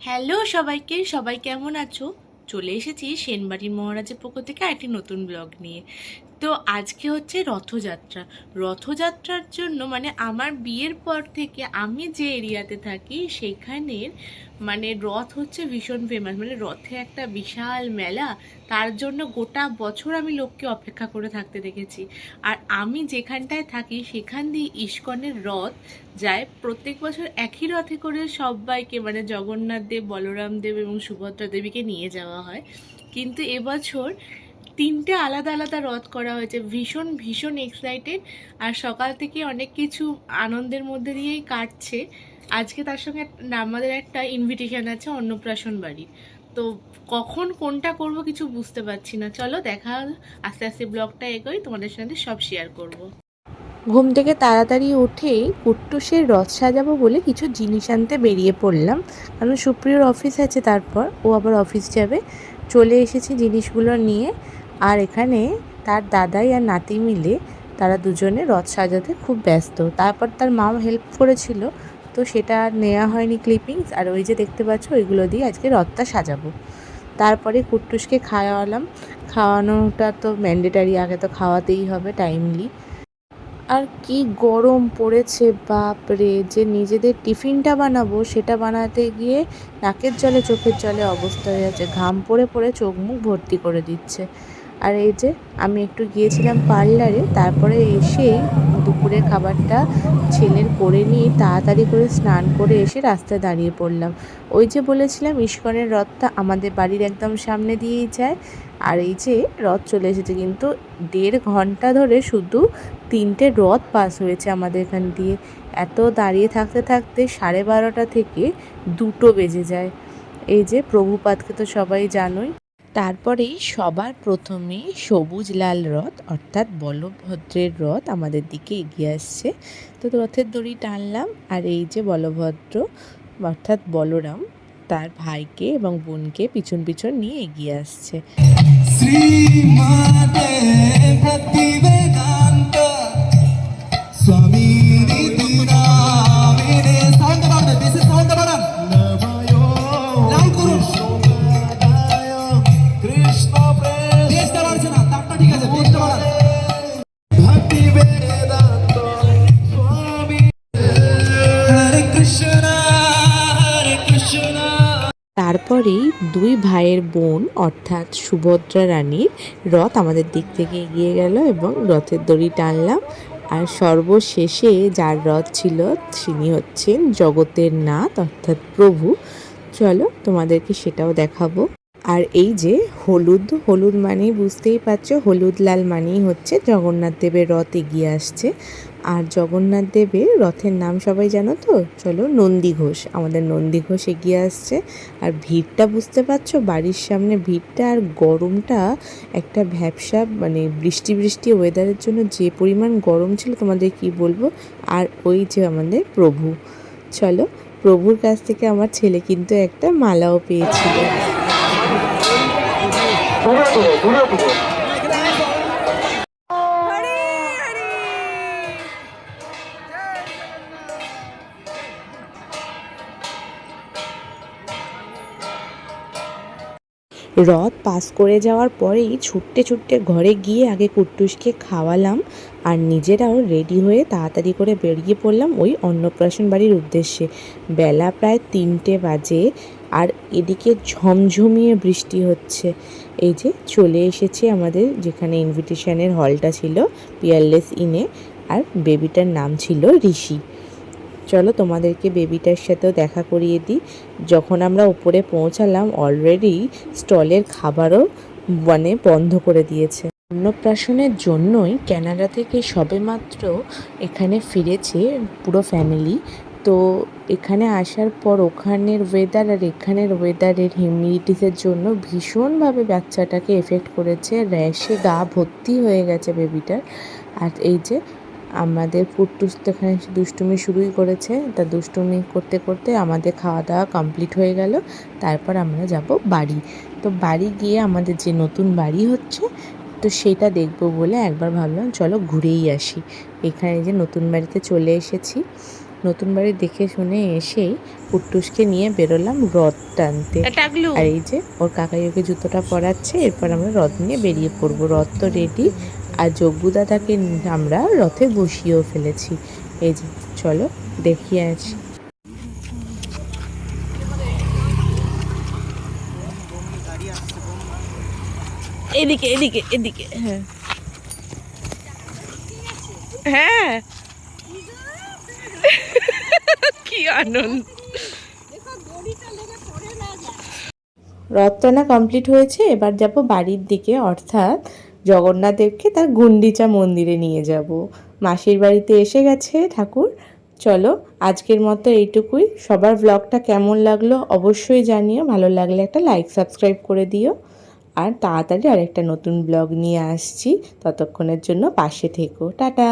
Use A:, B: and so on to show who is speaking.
A: Hello সবাইকে, সবাই কেমন আছো? চলে এসেছি সেনবাড়ির মহারাজের পক্ষ থেকে একটি নতুন ব্লগ নিয়ে। তো আজকে হচ্ছে রথযাত্রা। রথযাত্রার জন্য মানে আমার বিয়ের পর থেকে আমি যে এরিয়াতে থাকি, সেখানের মানে রথ হচ্ছে ভীষণ ফেমাস মানে রথে একটা বিশাল মেলা, তার জন্য গোটা বছর আমি লোককে অপেক্ষা করে থাকতে দেখেছি। আর আমি যেখানটায় থাকি, সেখান দিয়ে ইস্কনের রথ যায়। প্রত্যেক বছর একই রথে করে সবাইকে মানে জগন্নাথ দেব, বলরাম দেব এবং সুভদ্রা দেবীকে নিয়ে যাওয়া হয়। কিন্তু এবছর তিনটে আলাদা আলাদা রথ করা হয়েছে। ভীষণ ভীষণ এক্সাইটেড আর সকাল থেকে অনেক কিছু আনন্দের মধ্যে দিয়েই কাটছে। আজকে তার সঙ্গে আমাদের একটা ইনভিটেশন আছে, অন্নপ্রাশন বাড়ি তো কখন কোনটা করব কিছু বুঝতে পারছি না। চলো দেখা আস্তে আস্তে ব্লগটা এগোই, তোমাদের সাথে সব শেয়ার করব।
B: ঘুম থেকে তাড়াতাড়ি উঠেই কুট্টুসের রথ সাজাবো বলে কিছু জিনিস আনতে বেরিয়ে পড়লাম। কারণ সুপ্রিয়র অফিস আছে তারপর, ও আবার অফিস যাবে। চলে এসেছি জিনিসগুলো নিয়ে। আর এখানে তার দাদাই আর নাতি মিলে তারা দুজনে রথ সাজাতে খুব ব্যস্ত। তারপর তার মাও হেল্প করেছিল, তো সেটা নেওয়া হয়নি ক্লিপিংস আর ওই যে দেখতে পাচ্ছ, ওইগুলো দিয়ে আজকে রথটা সাজাবো। তারপরে কুট্টুসকে খাওয়ালাম। খাওয়ানোটা তো ম্যান্ডেটারি আগে তো খাওয়াতেই হবে টাইমলি আর কি গরম পড়েছে, বাপরে! যে নিজেদের টিফিনটা বানাবো, সেটা বানাতে গিয়ে নাকের জলে, চোখের জলে অবস্থা হয়ে যাচ্ছে ঘাম পড়ে পড়ে চোখ মুখ ভর্তি করে দিচ্ছে। আর এই যে আমি একটু গিয়েছিলাম পার্লারে, তারপরে এসেই দুপুরের খাবারটা ছেলের করে নিয়ে তাড়াতাড়ি করে স্নান করে এসে রাস্তায় দাঁড়িয়ে পড়লাম। ওই যে বলেছিলাম, ইস্কনের রথটা আমাদের বাড়ির একদম সামনে দিয়েই যায়। আর এই যে রথ চলে এসেছে, কিন্তু দেড় ঘণ্টা ধরে শুধু তিনটে রথ পাস হয়েছে আমাদের এখান দিয়ে। এত দাঁড়িয়ে থাকতে থাকতে সাড়ে বারোটা থেকে দুটো বেজে যায়। এই যে প্রভুপাতকে তো সবাই জানোই তারপরেই সবার প্রথমে সবুজ লাল রথ, অর্থাৎ বলভদ্রের রথ আমাদের দিকে এগিয়ে আসছে। তো রথের দড়ি টানলাম আর এই যে বলভদ্র, অর্থাৎ বলরাম, তার ভাইকে এবং বোনকে পিছন পিছন নিয়ে এগিয়ে আসছে।
C: স্বামী
B: তারপরেই দুই ভাইয়ের বোন, অর্থাৎ সুভদ্রা রানীর রথ আমাদের দিক থেকে এগিয়ে গেল এবং রথের দড়ি টানলাম। আর সর্বশেষে যার রথ ছিল তিনি হচ্ছেন জগতের নাথ, অর্থাৎ প্রভু। চলো তোমাদেরকে সেটাও দেখাবো। আর এই যে হলুদ হলুদ মানেই বুঝতেই পারছ, হলুদ লাল মানেই হচ্ছে জগন্নাথ দেবের রথ এগিয়ে আসছে। আর জগন্নাথ দেবের রথের নাম সবাই জানো তো? চলো নন্দী ঘোষ, আমাদের নন্দী ঘোষ এগিয়ে আসছে। আর ভিড়টা বুঝতে পারছ? বাড়ির সামনে ভিড়টা আর গরমটা একটা ভ্যাবসা মানে বৃষ্টি বৃষ্টি ওয়েদারের জন্য যে পরিমাণ গরম ছিল তোমাদের কি বলব? আর ওই যে আমাদের প্রভু। চলো, প্রভুর কাছ থেকে আমার ছেলে কিন্তু একটা মালাও পেয়েছিল। রথ পাস করে যাওয়ার পরেই ছুটতে ছুটতে ঘরে গিয়ে আগে কুট্টুসকে খাওয়ালাম আর নিজেরাও রেডি হয়ে তাড়াতাড়ি করে বেরিয়ে পড়লাম ওই অন্নপ্রাশন বাড়ির উদ্দেশ্যে। বেলা প্রায় তিনটে বাজে। আর এদিকে ঝমঝমিয়ে বৃষ্টি হচ্ছে। এই যে চলে এসেছে আমাদের যেখানে ইনভিটেশনের হলটা ছিল পিয়ারলেস ইনে আর বেবিটার নাম ছিল ঋষি। চলো তোমাদেরকে বেবিটার সাথেও দেখা করিয়ে দিই। যখন আমরা উপরে পৌঁছালাম অলরেডি স্টলের খাবারও মানে বন্ধ করে দিয়েছে। অন্নপ্রাশনের জন্যই কানাডা থেকে সবেমাত্র এখানে ফিরেছে পুরো ফ্যামিলি তো এখানে আসার পর ওখানের ওয়েদার আর এখানের ওয়েদারের হিউমিডিটিসের জন্য ভীষণভাবে বাচ্চাটাকে এফেক্ট করেছে। র্যাশে গা ভর্তি হয়ে গেছে বেবিটার আর এই যে আমাদের কুট্টুস তো এখানে দুষ্টুমি শুরুই করেছে। তা দুষ্টুমি করতে করতে আমাদের খাওয়া দাওয়া কমপ্লিট হয়ে গেল। তারপর আমরা যাব বাড়ি। তো বাড়ি গিয়ে আমাদের যে নতুন বাড়ি হচ্ছে, তো সেটা দেখব বলে একবার ভাবলাম, চলো ঘুরেই আসি। এখানে যে নতুন বাড়িতে চলে এসেছি। নতুন বাড়ি দেখে শুনে এসেই কুট্টুসকে নিয়ে বেরোলাম রথ টানতে। আর এই যে ওর কাকাই ওকে জুতোটা পরাচ্ছে এরপর আমরা রথ নিয়ে বেরিয়ে পড়ব। রথ তো রেডি আর যজ্ঞ দাদাকে আমরা রথে বসিয়েও ফেলেছি। এই যে চলো দেখিয়ে আছি
A: এদিকে এদিকে এদিকে। হ্যাঁ। হ্যাঁ। কি আনন্দ?
B: রথ কমপ্লিট হয়েছে, এবার যাব বাড়ির দিকে, অর্থাৎ জগন্নাথ দেবকে তার গুন্ডিচা মন্দিরে নিয়ে যাব। মাসির বাড়িতে এসে গেছে ঠাকুর। চলো, আজকের মতো এইটুকুই। সবার ব্লগটা কেমন লাগল অবশ্যই জানিও। ভালো লাগলে একটা লাইক সাবস্ক্রাইব করে দিও। আর তাড়াতাড়ি আরেকটা নতুন ব্লগ নিয়ে আসছি। ততক্ষণের জন্য পাশে থেকো। টাটা!